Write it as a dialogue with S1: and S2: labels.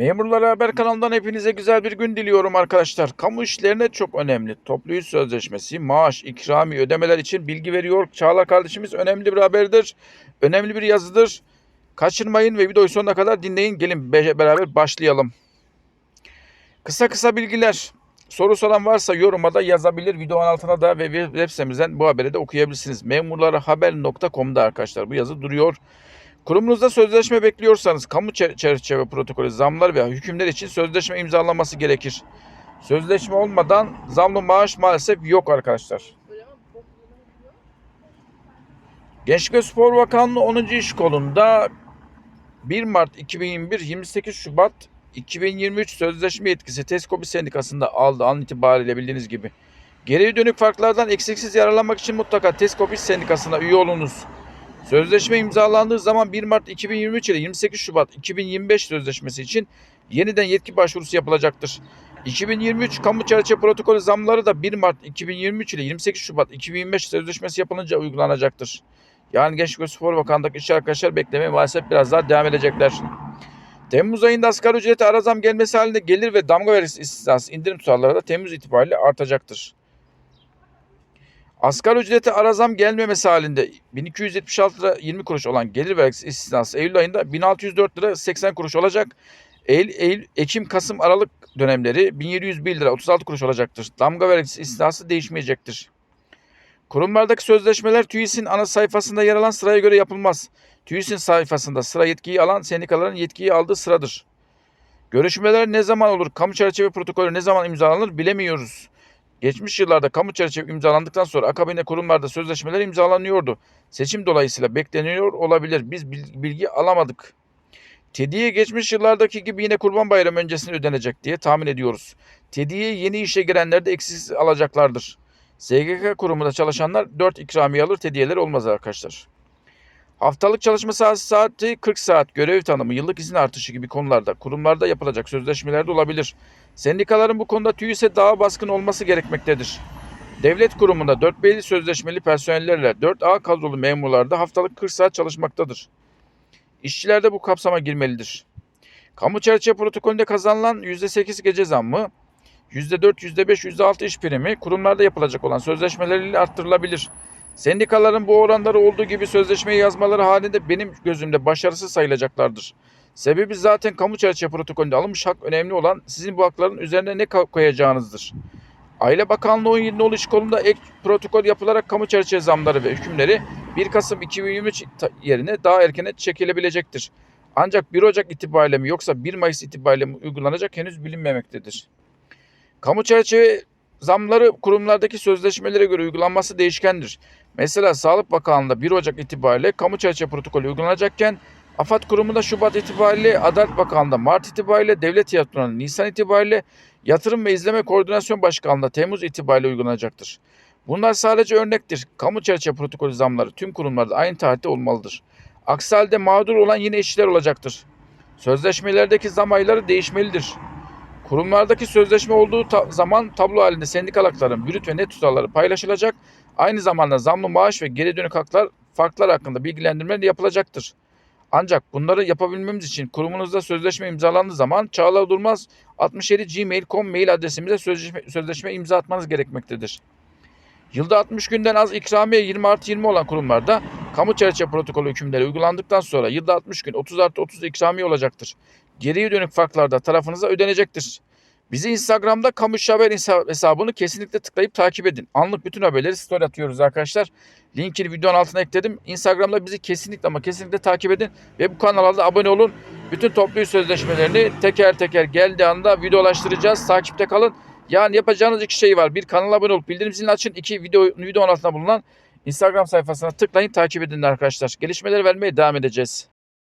S1: Memurlar Haber kanalından hepinize güzel bir gün diliyorum arkadaşlar. Kamu işlerine çok önemli. Toplu iş sözleşmesi, maaş, ikrami ödemeler için bilgi veriyor. Çağla kardeşimiz önemli bir haberdir. Önemli bir yazıdır. Kaçırmayın ve videoyu sonuna kadar dinleyin. Gelin be- beraber başlayalım. Kısa kısa bilgiler. Soru soran varsa yoruma da yazabilir. Videonun altına da ve web sitemizden bu haberi de okuyabilirsiniz. Memurlarhaber.com'da arkadaşlar bu yazı duruyor. Kurumunuzda sözleşme bekliyorsanız kamu çer- çerçeve protokolü zamlar ve hükümler için sözleşme imzalanması gerekir. Sözleşme olmadan zamlı maaş maalesef yok arkadaşlar. Gençlik ve Spor Bakanlığı 10. İş Kolu'nda 1 Mart 2021 28 Şubat 2023 sözleşme yetkisi Teskobi Sendikası'nda aldı an itibariyle bildiğiniz gibi. Geriye dönük farklardan eksiksiz yararlanmak için mutlaka Teskobi Sendikası'na üye olunuz. Sözleşme imzalandığı zaman 1 Mart 2023 ile 28 Şubat 2025 sözleşmesi için yeniden yetki başvurusu yapılacaktır. 2023 kamu çerçeve protokolü zamları da 1 Mart 2023 ile 28 Şubat 2025 sözleşmesi yapılınca uygulanacaktır. Yani Gençlik ve Spor Bakanlığı'ndaki işçi arkadaşlar beklemeye maalesef biraz daha devam edecekler. Temmuz ayında asgari ücrete ara zam gelmesi halinde gelir ve damga vergisi istisnası indirim tutarları da Temmuz itibariyle artacaktır. Asgari ücrete ara zam gelmemesi halinde 1276 lira 20 kuruş olan gelir vergisi istisnası Eylül ayında 1604 lira 80 kuruş olacak. Eylül, Eylül, Ekim, Kasım, Aralık dönemleri 1701 lira 36 kuruş olacaktır. Damga vergisi istisnası değişmeyecektir. Kurumlardaki sözleşmeler TÜİS'in ana sayfasında yer alan sıraya göre yapılmaz. TÜİS'in sayfasında sıra yetkiyi alan sendikaların yetkiyi aldığı sıradır. Görüşmeler ne zaman olur, kamu çerçeve protokolü ne zaman imzalanır bilemiyoruz. Geçmiş yıllarda kamu çerçeve imzalandıktan sonra akabinde kurumlarda sözleşmeler imzalanıyordu. Seçim dolayısıyla bekleniyor olabilir. Biz bil- bilgi alamadık. Tediye geçmiş yıllardaki gibi yine Kurban Bayramı öncesinde ödenecek diye tahmin ediyoruz. Tediye yeni işe girenler de eksiksiz alacaklardır. SGK kurumunda çalışanlar 4 ikramiye alır, tediyeleri olmaz arkadaşlar. Haftalık çalışma saati, saati 40 saat, görev tanımı, yıllık izin artışı gibi konularda kurumlarda yapılacak sözleşmelerde olabilir. Sendikaların bu konuda TÜİS'e daha baskın olması gerekmektedir. Devlet kurumunda 4 belli sözleşmeli personellerle 4A kadrolu memurlarda haftalık 40 saat çalışmaktadır. İşçiler de bu kapsama girmelidir. Kamu çerçeve protokolünde kazanılan %8 gece zammı, %4, %5, %6 iş primi kurumlarda yapılacak olan sözleşmeleriyle arttırılabilir. Sendikaların bu oranları olduğu gibi sözleşmeyi yazmaları halinde benim gözümde başarısız sayılacaklardır. Sebebi zaten kamu çerçeve protokolünde alınmış hak önemli olan sizin bu hakların üzerine ne ko- koyacağınızdır. Aile Bakanlığı 17 nolu iş kolunda ek protokol yapılarak kamu çerçeve zamları ve hükümleri 1 Kasım 2023 ta- yerine daha erkene çekilebilecektir. Ancak 1 Ocak itibariyle mi yoksa 1 Mayıs itibariyle mi uygulanacak henüz bilinmemektedir. Kamu çerçeve zamları kurumlardaki sözleşmelere göre uygulanması değişkendir. Mesela Sağlık Bakanlığı'nda 1 Ocak itibariyle kamu çerçeve protokolü uygulanacakken AFAD kurumunda Şubat itibariyle, Adalet Bakanlığı'nda Mart itibariyle, Devlet Tiyatrosu'nda Nisan itibariyle, Yatırım ve İzleme Koordinasyon Başkanlığı'nda Temmuz itibariyle uygulanacaktır. Bunlar sadece örnektir. Kamu çerçeve protokolü zamları tüm kurumlarda aynı tarihte olmalıdır. Aksi halde mağdur olan yine işçiler olacaktır. Sözleşmelerdeki zam ayları değişmelidir. Kurumlardaki sözleşme olduğu ta- zaman tablo halinde sendikal hakların brüt ve net tutarları paylaşılacak. Aynı zamanda zamlı maaş ve geri dönük haklar farklar hakkında bilgilendirme de yapılacaktır. Ancak bunları yapabilmemiz için kurumunuzda sözleşme imzalandığı zaman Çağla Durmaz 67 gmail.com mail adresimize sözleşme, sözleşme imza atmanız gerekmektedir. Yılda 60 günden az ikramiye 20 artı 20 olan kurumlarda kamu çerçeve protokolü hükümleri uygulandıktan sonra yılda 60 gün 30 artı 30 ikramiye olacaktır. Geriye dönük farklar da tarafınıza ödenecektir. Bizi Instagram'da Kamu İş Haber hesabını kesinlikle tıklayıp takip edin. Anlık bütün haberleri story atıyoruz arkadaşlar. Linkini videonun altına ekledim. Instagram'da bizi kesinlikle ama kesinlikle takip edin. Ve bu kanala da abone olun. Bütün toplu sözleşmelerini teker teker geldiği anda videolaştıracağız. Takipte kalın. Yani yapacağınız iki şey var. Bir kanala abone olup bildirim zilini açın. İki video, videonun altında bulunan Instagram sayfasına tıklayın takip edin arkadaşlar. Gelişmeleri vermeye devam edeceğiz.